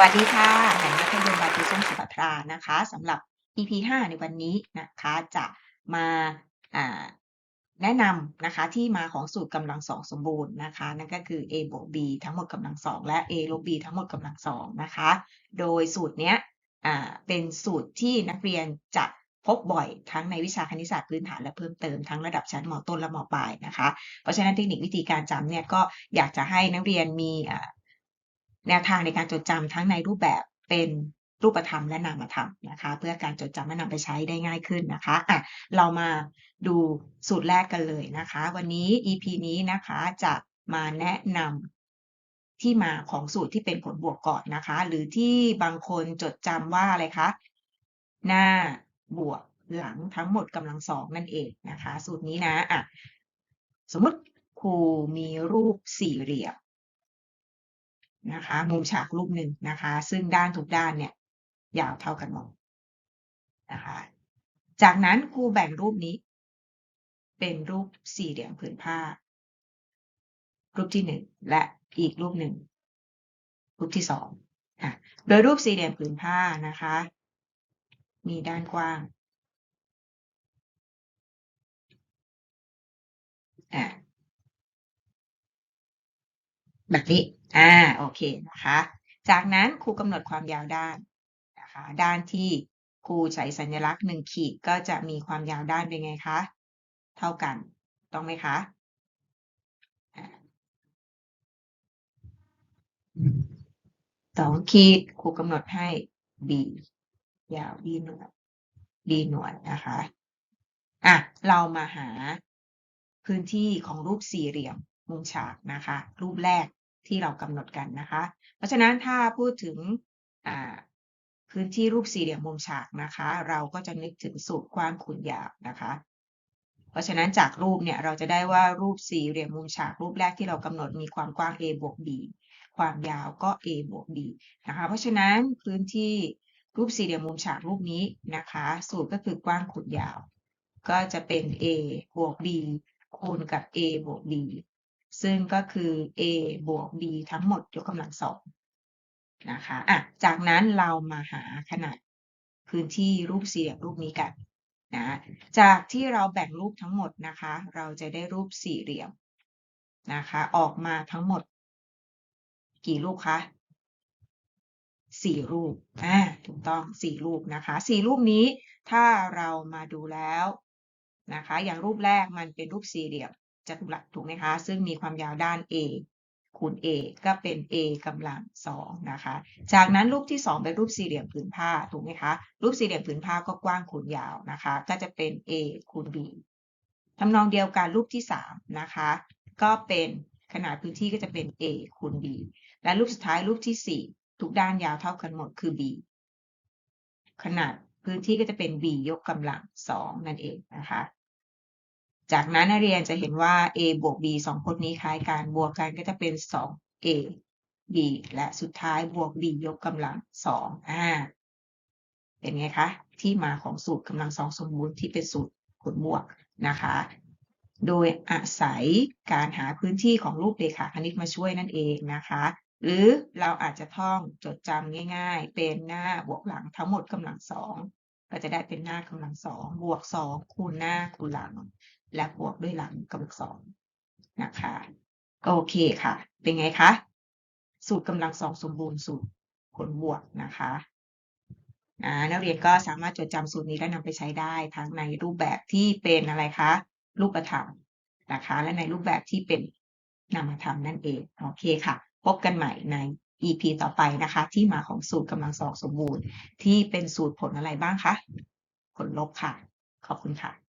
วัสดีค่ะแห่งมัธยมบาตุส้มสุภัทรานะคะสำหรับ EP 5 ในวันนี้นะคะจะมาแนะนำนะคะที่มาของสูตรกำลังสองสมบูรณ์นะคะนั่นก็คือ a บวก b ทั้งหมดกำลังสองและ a ลบ b ทั้งหมดกำลังสองนะคะโดยสูตรเนี้ยเป็นสูตรที่นักเรียนจะพบบ่อยทั้งในวิชาคณิตศาสตร์พื้นฐานและเพิ่มเติมทั้งระดับชั้นมต้นและมปลายนะคะ เพราะฉะนั้นเทคนิควิธีการจำเนี่ยก็อยากจะให้นักเรียนมี แนวทางในการจดจำทั้งในรูปแบบเป็นรูปธรรมและนามธรรมนะคะ เพื่อการจดจำและนำไปใช้ได้ง่ายขึ้นนะคะอะเรามาดูสูตรแรกกันเลยนะคะ วันนี้ EP นี้นะคะจะมาแนะนำที่มาของสูตรที่เป็นผลบวกก่อนนะคะ หรือที่บางคนจดจำว่าอะไรคะหน้าบวกหลังทั้งหมดกำลังสองนั่นเองนะคะ สูตรนี้นะอะสมมติครูมีรูปสี่เหลี่ยม นะคะมุมฉากรูปหนึ่งนะคะ ซึ่งด้านทุกด้านเนี่ยยาวเท่ากันหมดนะคะ จากนั้นครูแบ่งรูปนี้ เป็นรูปสี่เหลี่ยมผืนผ้า รูปที่หนึ่งและอีกรูปหนึ่งรูปที่สองค่ะโดยรูปสี่เหลี่ยมผืนผ้านะคะ มีด้านกว้างอ่า แบบนี้ อ่า โอเคนะคะ จากนั้นครูกำหนดความยาวด้านนะคะ ด้านที่ครูใช้สัญลักษณ์หนึ่งขีดก็จะมีความยาวด้านเป็นไงคะ เท่ากัน ต้องไหมคะสองขีดครูกำหนดให้ b ยาว b หน่วย d หน่วยนะคะ อะ เรามาหาพื้นที่ของรูปสี่เหลี่ยม มุมฉากนะคะ รูปแรกที่เรากำหนดกันนะคะ เพราะฉะนั้นถ้าพูดถึงพื้นที่รูปสี่เหลี่ยมมุมฉากนะคะ เราก็จะนึกถึงสูตรกว้างคูณยาวนะคะ เพราะฉะนั้นจากรูปเนี่ยเราจะได้ว่ารูปสี่เหลี่ยมมุมฉากรูปแรกที่เรากำหนดมีความกว้าง a บวก b ความยาวก็ a บวก b นะคะ เพราะฉะนั้นพื้นที่รูปสี่เหลี่ยมมุมฉากรูปนี้นะคะ สูตรก็คือกว้างคูณยาว ก็จะเป็น a บวก b คูณกับ a บวก b ซึ่งก็คือ a บวก b ทั้งหมดยกกำลังสองนะคะอะจากนั้นเรามาหาขนาดพื้นที่รูปสี่เหลี่ยมรูปนี้กันนะจากที่เราแบ่งรูปทั้งหมดนะคะ เราจะได้รูปสี่เหลี่ยมนะคะ ออกมาทั้งหมด กี่รูปคะสี่รูปอ่าถูกต้องสี่รูปนะคะสี่รูปนี้ถ้าเรามาดูแล้วนะคะ อย่างรูปแรกมันเป็นรูปสี่เหลี่ยม จัตุรัสถูกไหมคะ ซึ่งมีความยาวด้าน a คูณ a ก็เป็น a กำลังสองนะคะ จากนั้นรูปที่สองเป็นรูปสี่เหลี่ยมผืนผ้าถูกไหมคะ รูปสี่เหลี่ยมผืนผ้าก็กว้างคูณยาวนะคะ ก็จะเป็น a คูณ b ทำนองเดียวกันรูปที่สามนะคะ ก็เป็นขนาดพื้นที่ก็จะเป็น a คูณ b และรูปสุดท้ายรูปที่สี่ทุกด้านยาวเท่ากันหมดคือ b ขนาดพื้นที่ก็จะเป็น b ยกกำลังสองนั่นเองนะคะ จากนั้นนักเรียนจะเห็นว่า a บวก b สองพจน์นี้คล้ายกัน บวกกันก็จะเป็น 2a b และสุดท้ายบวก b ยกกำลังสองอ่า เป็นไงคะ ที่มาของสูตรกำลังสองสมบูรณ์ที่เป็นสูตรผลบวกนะคะ โดยอาศัยการหาพื้นที่ของรูปเรขาคณิตมาช่วยนั่นเองนะคะ หรือเราอาจจะท่องจดจำง่าย ๆ เป็นหน้าบวกหลังทั้งหมดกำลังสองก็จะได้เป็นหน้ากำลังสองบวกสองคูณหน้าคูณหลัง และบวกด้วยหลังกำลังสองนะคะโอเคค่ะ เป็นไงคะ สูตรกำลังสองสมบูรณ์สูตรผลบวกนะคะนักเรียนก็สามารถจดจำสูตรนี้และนำไปใช้ได้ทั้งในรูปแบบที่เป็นอะไรคะ รูปธรรมนะคะ และในรูปแบบที่เป็นนามธรรมนั่นเองโอเคค่ะ พบกันใหม่ใน EP ต่อไปนะคะ ที่มาของสูตรกำลังสองสมบูรณ์ ที่เป็นสูตรผลอะไรบ้างคะ ผลลบค่ะ ขอบคุณค่ะ